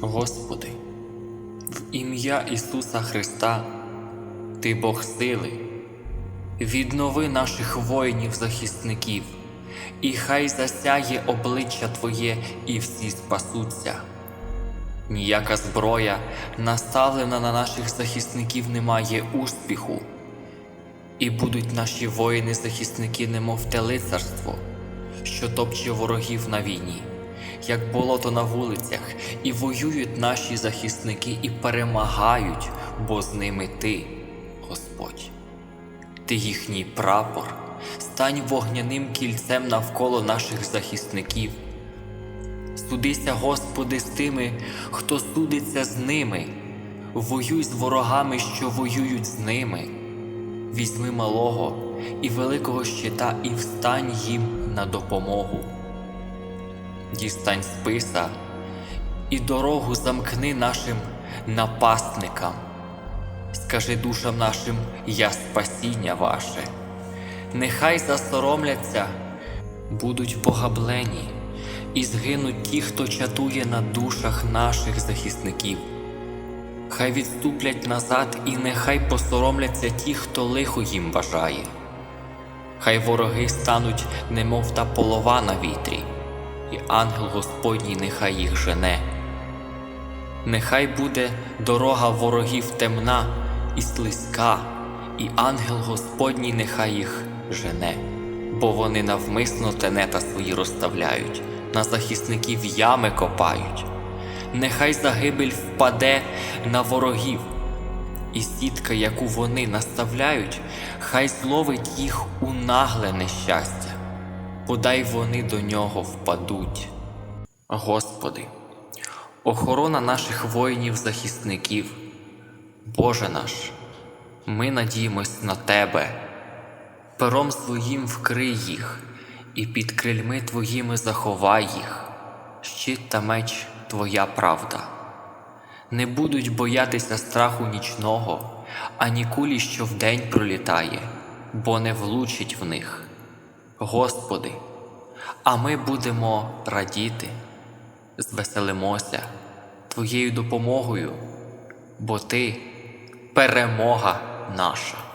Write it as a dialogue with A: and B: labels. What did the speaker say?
A: Господи, в ім'я Ісуса Христа, Ти Бог сили, віднови наших воїнів-захисників, і хай засяє обличчя Твоє, і всі спасуться. Ніяка зброя, наставлена на наших захисників, не має успіху, і будуть наші воїни-захисники, немов те лицарство, що топче ворогів на війні, як болото на вулицях, і воюють наші захисники і перемагають, бо з ними ти, Господь. Ти їхній прапор, стань вогняним кільцем навколо наших захисників. Судися, Господи, з тими, хто судиться з ними, воюй з ворогами, що воюють з ними. Візьми малого і великого щита і встань їм на допомогу. Дістань списа і дорогу замкни нашим напасникам. Скажи душам нашим, я спасіння ваше. Нехай засоромляться, будуть погаблені, і згинуть ті, хто чатує на душах наших захисників. Хай відступлять назад, і нехай посоромляться ті, хто лихо їм бажає. Хай вороги стануть, немов та полова на вітрі, і ангел Господній нехай їх жене. Нехай буде дорога ворогів темна і слизька, і ангел Господній нехай їх жене, бо вони навмисно тенета свої розставляють, на захисників ями копають. Нехай загибель впаде на ворогів, і сітка, яку вони наставляють, хай зловить їх у нагле нещастя, подай вони до нього впадуть. Господи, охорона наших воїнів-захисників, Боже наш, ми надіємось на Тебе, пером своїм вкрий їх, і під крильми Твоїми заховай їх, щит та меч Твоя правда. Не будуть боятися страху нічного, ані кулі, що вдень пролітає, бо не влучить в них. Господи, а ми будемо радіти, звеселимося Твоєю допомогою, бо Ти перемога наша.